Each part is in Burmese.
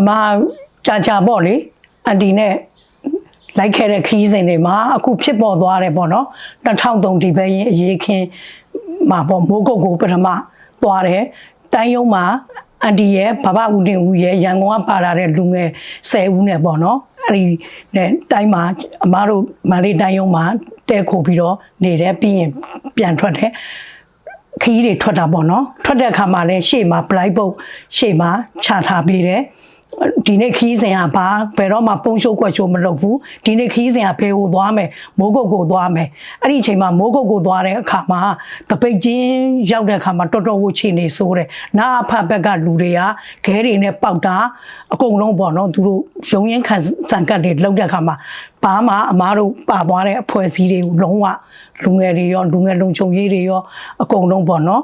အမကြာကြာပေါ့လေအန်တီနဲ့လိုက်ခဲ့တဲ့ခီးစဉ်တွေမှာအခုဖြစ်ပေါ်သွားတယ်ပေါ့နော်2003ဒီပဲရင်အရေးခင်းမှာပေါ့မိုးကုတ်ကိုပထမသွားတယ်တိုင်းရုံးမှာအန်တီရဲ့ဘဘဦးတင်ဦးရဲ့ရန်ကုန်ကပါလာတဲ့လူငယ်10ဦးနဲ့ပေါ့နော်အဲ့ဒီနဲ့တိုင်းမှာအမားတို့မန္တလေးတိုင်းရုံးမှာတဲခိုပြီးတော့နေတယ်ပြီးရင်ပြန်ထွက်တယ်ခီးတွေထွက်တာပေါ့နော်ထွက်တဲ့အခါမှာလည်းရှေ့မှာ blind book ရှေ့မှာခြာထားပေးတယ် ဒီနေ့ခီးစဉ်ကဘာဘယ်တော့မှပုံရှုပ်ကွက်ရှုပ်မလုပ်ဘူးဒီနေ့ခီးစဉ်ကဘယ်ကိုသွားမယ်မိုးကုတ်ကိုသွားမယ်အဲ့ဒီအချိန်မှာမိုးကုတ်ကိုသွားတဲ့အခါမှာတပိတ်ချင်းရောက်တဲ့အခါမှာတော်တော်ဝချီနေဆိုးတယ်နာအဖဘက်ကလူတွေကခဲတွေနဲ့ပေါက်တာအကုန်လုံးပေါ့နော်သူတို့ရုံရင်ခံစံကတ်တွေလောက်တဲ့အခါမှာဘာမှအမားတို့ပါသွားတဲ့အဖွဲ့အစည်းတွေကိုလုံးဝလူငယ်တွေရောလူငယ်လုံခြုံရေးတွေရောအကုန်လုံးပေါ့နော်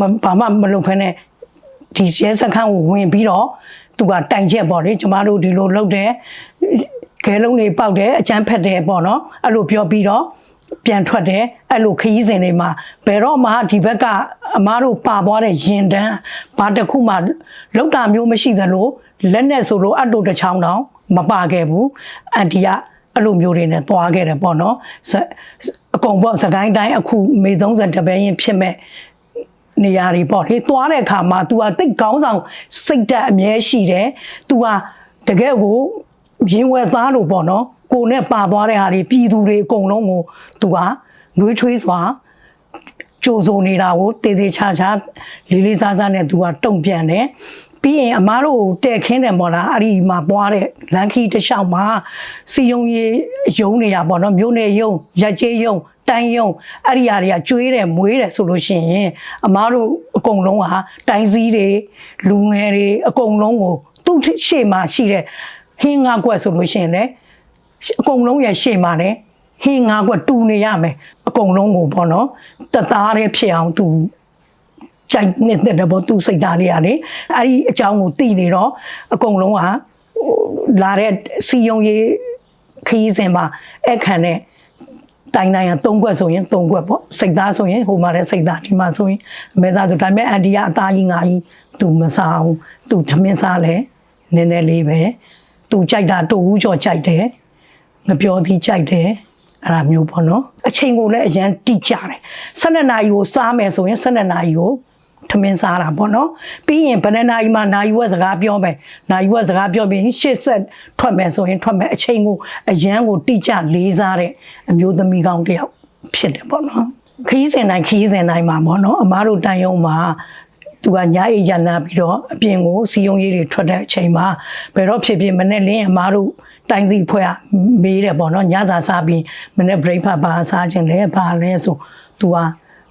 မဘာမှမလုပ်ဖ ೇನೆ ဒီရဲစခန်းကိုဝင်ပြီးတော့သူကတိုင်ချက်ပေါ့လေကျမတို့ဒီလိုလုပ်တယ်ခဲလုံးတွေပေါက်တယ်အကျန်းဖက်တယ်ပေါ့နော်အဲ့လိုပြောပြီးတော့ပြန်ထွက်တယ်အဲ့လိုခရီးစဉ်တွေမှာဘယ်တော့မှဒီဘက်ကအမားတို့ပါသွားတဲ့ရင်တန်းဘာတစ်ခုမှလောက်တာမျိုးမရှိသလိုလက်နဲ့ဆိုလို့အတူတစ်ချောင်းတောင်မပါခဲ့ဘူးအန်တီကအဲ့လိုမျိုးတွေနဲ့သွားခဲ့တယ်ပေါ့နော်စအကုန်ပေါ့စကိုင်းတိုင်းအခုမေ30တပည့်ရင်ဖြစ်မဲ့ နေရာတွေပေါ့လေသွားတဲ့အခါမှာ तू ကတိတ်ကောင်းဆောင်စိတ်ဓာတ်အမြဲရှိတယ် तू ကတကယ်ကိုရင်ဝယ်သားလို့ပေါ့နော်ကိုနဲ့ပါသွားတဲ့ဟာတွေပြည်သူတွေအကုန်လုံးကို तू ကနှွေးထွေးစွာကြိုးစုံနေတာကိုတေးသေးချာချာလေးလေးစားစားနဲ့ तू ကတုံ့ပြန်တယ် ပြီးရင်အမားတို့တဲ့ခင်းတယ်ပေါ့လားအဲ့ဒီမှာသွားတဲ့လန်ခီတစ်လျှောက်မှာစီယုံရေးယုံနေရပေါ့နော်မြို့နယ်ယုံရက်ကျေးယုံတိုင်းယုံအဲ့ဒီအရာတွေကကျွေးတယ်မွေးတယ်ဆိုလို့ရှိရင်အမားတို့အကုန်လုံးကတိုင်းစည်းတွေလူငယ်တွေအကုန်လုံးကိုသူ့ရှေ့မှာရှိတဲ့ဟင်းငါကွက်ဆိုလို့ရှိရင်လေအကုန်လုံးရဲ့ရှေ့မှာလည်းဟင်းငါကွက်တူနေရမယ်အကုန်လုံးကိုပေါ့နော်တသားတဲ့ဖြစ်အောင်သူ ကြိုက်နေတဲ့ဘောသူစိတ်ဓာတ်လေးရလေအဲ့ဒီအကြောင်းကိုသိနေတော့အကုန်လုံးကဟိုလာတဲ့စီယုံရေးခရီးစဉ်မှာအခန့်နဲ့တိုင်တိုင်က၃ခွက်ဆိုရင်၃ခွက်ပေါ့စိတ်သားဆိုရင်ဟိုမှာလည်းစိတ်သားဒီမှာဆိုရင်အမဲသားဆိုဒါပေမဲ့အန်တီကအသားကြီးငါကြီးသူမစားဘူးသူသမင်းစားလဲနည်းနည်းလေးပဲသူကြိုက်တာတူဦးကြော်ကြိုက်တယ်ငပြောသည်ကြိုက်တယ်အဲ့ဒါမျိုးပေါ့နော်အချိန်ကိုလည်းအရန်တိကျတယ်12နာရီကိုစားမယ်ဆိုရင်12နာရီကို ထမင်းစားတာပေါ့နော်ပြီးရင်ဘယ်နှစ်နာရီမှနာရီဝက်စကားပြောမယ်နာရီဝက်စကားပြောပြီးရှေ့ဆက်ထွက်မယ်ဆိုရင်ထွက်မယ်အချိန်ကိုအရန်ကိုတိကျလေးစားတဲ့အမျိုးသမီးကောင်းတစ်ယောက်ဖြစ်တယ်ပေါ့နော်ခီးစင်တိုင်းခီးစင်တိုင်းမှာပေါ့နော်အမားတို့တန်ယုံမှာသူကညာအေးရနာပြီးတော့အပြင်ကိုစီယုံရေးတွေထွက်တဲ့အချိန်မှာဘယ်တော့ဖြစ်ဖြစ်မနဲ့လင်းအမားတို့တိုင်းစီဖွဲ့ကမေးတယ်ပေါ့နော်ညစာစားပြီးမနဲ့ breakfast ဘာစားခြင်းလဲဘာလဲဆို तू က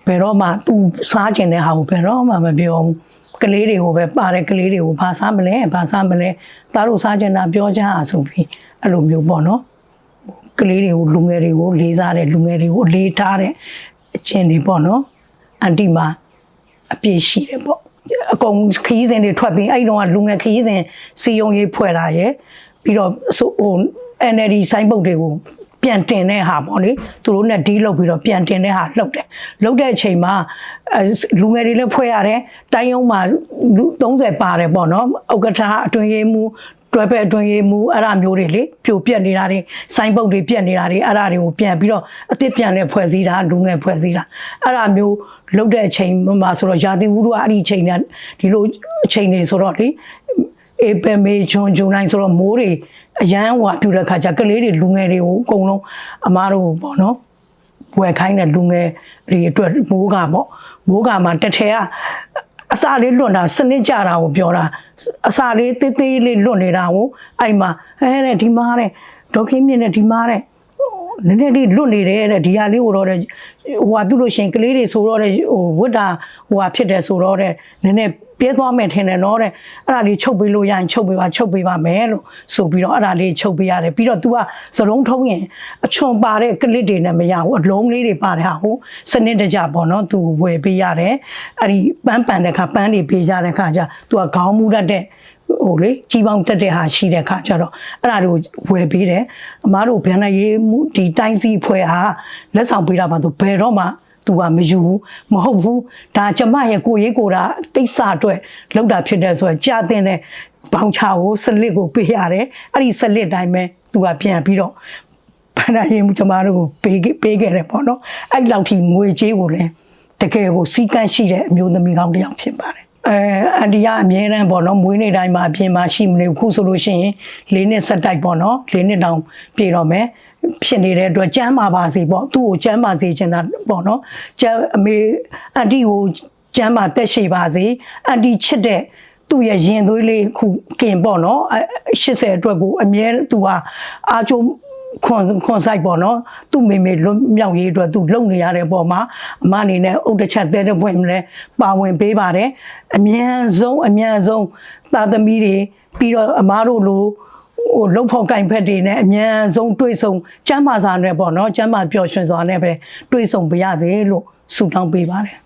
ဘယ်တော့မှ तू စားခြင်းတဲ့ဟာကိုဘယ်တော့မှမပြောဘူးကလေးတွေကိုပဲပါတယ်ကလေးတွေကိုဘာစားမလဲဘာစားမလဲသားတို့စားခြင်းတာပြောကြအောင်ဆိုပြီးအဲ့လိုမျိုးပေါ့နော်ကလေးတွေကိုလူငယ်တွေကိုလေးစားတဲ့လူငယ်တွေကိုလေးထားတဲ့အချင်းတွေပေါ့နော်အန်တီမှာအပြည့်ရှိတယ်ပေါ့အကုန်ခရီးစဉ်တွေထွက်ပြီးအဲ့တုန်းကလူငယ်ခရီးစဉ်စီယုံရေးဖွဲ့တာရယ်ပြီးတော့ဆိုဟို NLD စိုင်းပုတ်တွေကို ပြန်တင်တဲ့ဟာပေါ့လေသူတို့နဲ့ဒီလောက်ပြီးတော့ပြန်တင်တဲ့ဟာလှုပ်တယ်လှုပ်တဲ့အချိန်မှာအဲလူငယ်တွေလည်းဖွဲ့ရတယ်တိုင်းရုံးမှာလူ30ပါတယ်ပေါ့နော်ဥက္ကဋ္ဌအတွင်ရေးမှုတွဲပဲအတွင်ရေးမှုအဲ့ဒါမျိုးတွေလေပြိုပြက်နေတာတွေစိုင်းပုတ်တွေပြက်နေတာတွေအဲ့ဒါတွေကိုပြန်ပြီးတော့အစ်စ်ပြန်နဲ့ဖွဲ့စည်းတာလူငယ်ဖွဲ့စည်းတာအဲ့ဒါမျိုးလှုပ်တဲ့အချိန်မှာဆိုတော့ရာသီဥတုကအဲ့ဒီအချိန်နဲ့ဒီလိုအချိန်တွေဆိုတော့လေဧပြီမေဂျွန်ဇူလိုင်ဆိုတော့မိုးတွေ အရန်ဟိုကပြူတဲ့ခါကျကလေးတွေလူငယ်တွေကိုအကုန်လုံးအမားတို့ပေါ့နော်ဝယ်ခိုင်းတဲ့လူငယ်တွေအတွက်မိုးကပေါ့မိုးကမှတစ်ထဲကအစာလေးလွတ်တာစနစ်ကြတာကိုပြောတာအစာလေးသေးသေးလေးလွတ်နေတာကိုအဲ့မှာဟဲတဲ့ဒီမားတဲ့ဒေါခင်းမြင့်တဲ့ဒီမားတဲ့ နည်းနည်းလေးလွတ်နေတယ်တဲ့ဒီဟာလေးကိုတော့တဲ့ဟိုဟာပြုလို့ရှိရင်ကလေးတွေဆိုတော့တဲ့ဟိုဝတ်တာဟိုဟာဖြစ်တယ်ဆိုတော့တဲ့နည်းနည်းပြဲသွားမယ်ထင်တယ်နော်တဲ့အဲ့ဒါလေးချုပ်ပေးလို့ရရင်ချုပ်ပေးပါချုပ်ပေးပါမယ်လို့ဆိုပြီးတော့အဲ့ဒါလေးချုပ်ပေးရတယ်ပြီးတော့ तू ကစလုံးထုံးရင်အချွန်ပါတဲ့ကလစ်တွေနဲ့မရဘူးအလုံးလေးတွေပါတဲ့ဟာကိုစနစ်တကျပေါ့နော် तू ဝယ်ပေးရတယ်အဲ့ဒီပန်းပန်တဲ့ခါပန်းတွေပေးကြတဲ့ခါကျ तू ကခေါင်းမူတတ်တဲ့ ဟိုလေကြီးပေါင်းတက်တဲ့ဟာရှိတဲ့ခါကျတော့အဲ့ဒါတွေကိုဝယ်ပေးတယ်အမားတို့ဘန်နရေးမှုဒီတိုင်းစီဖွဲ့ဟာလက်ဆောင်ပေးတာပါဆိုဘယ်တော့မှသူကမယူဘူးမဟုတ်ဘူးဒါကျမရဲ့ကိုရေးကိုတာတိတ်ဆအတွက်လောက်တာဖြစ်တဲ့ဆိုတော့ကြာတင်တယ်ဘောင်ချကိုစလစ်ကိုပေးရတယ်အဲ့ဒီစလစ်တိုင်းပဲသူကပြန်ပြီးတော့ဖန်တာရင်ကျမတို့ကိုပေးခဲ့ပေးခဲ့တယ်ပေါ့နော်အဲ့လောက်ထိငွေကြေးကိုလည်းတကယ်ကိုစီကန့်ရှိတဲ့အမျိုးသမီးကောင်းတစ်ယောက်ဖြစ်ပါတယ် အဲအန်ဒီကအမြဲတမ်းပေါ့နော်မွေးနေ့တိုင်းမှာအပြင်မှာရှိမနေဘူးခုဆိုလို့ရှိရင်လေးနှစ်ဆက်တိုက်ပေါ့နော်လေးနှစ်တောင်ပြည့်တော့မယ်ဖြစ်နေတဲ့အတွက်ကျမ်းမာပါစေပေါ့သူ့ကိုကျမ်းမာစေချင်တာပေါ့နော်ကျမ်းအမေအန်တီကိုကျမ်းမာတက်ရှိပါစေအန်တီချစ်တဲ့သူ့ရဲ့ရင်သွေးလေးခုကင်ပေါ့နော်အဲ80အတွက်ကိုအမြဲသူဟာအာချုံ ခွန်ခွန်ဆိုင်ပေါ့နော်သူ့မိမိလွတ်မြောက်ရေးအတွက်သူလုံနေရတဲ့ပုံမှာအမအနေနဲ့အုတ်တစ်ချက်တဲတဲ့ပွင့်လဲပါဝင်ပေးပါတယ်အမြန်ဆုံးအမြန်ဆုံးသာသမီတွေပြီးတော့အမားတို့လိုဟိုလုံဖို့ကင်ဖက်တွေနဲ့အမြန်ဆုံးတွေးဆုံကျမ်းမာစာနဲ့ပေါ့နော်ကျမ်းမာပျော်ရွှင်စွာနဲ့ပဲတွေးဆုံပါရစေလို့ဆုတောင်းပေးပါတယ်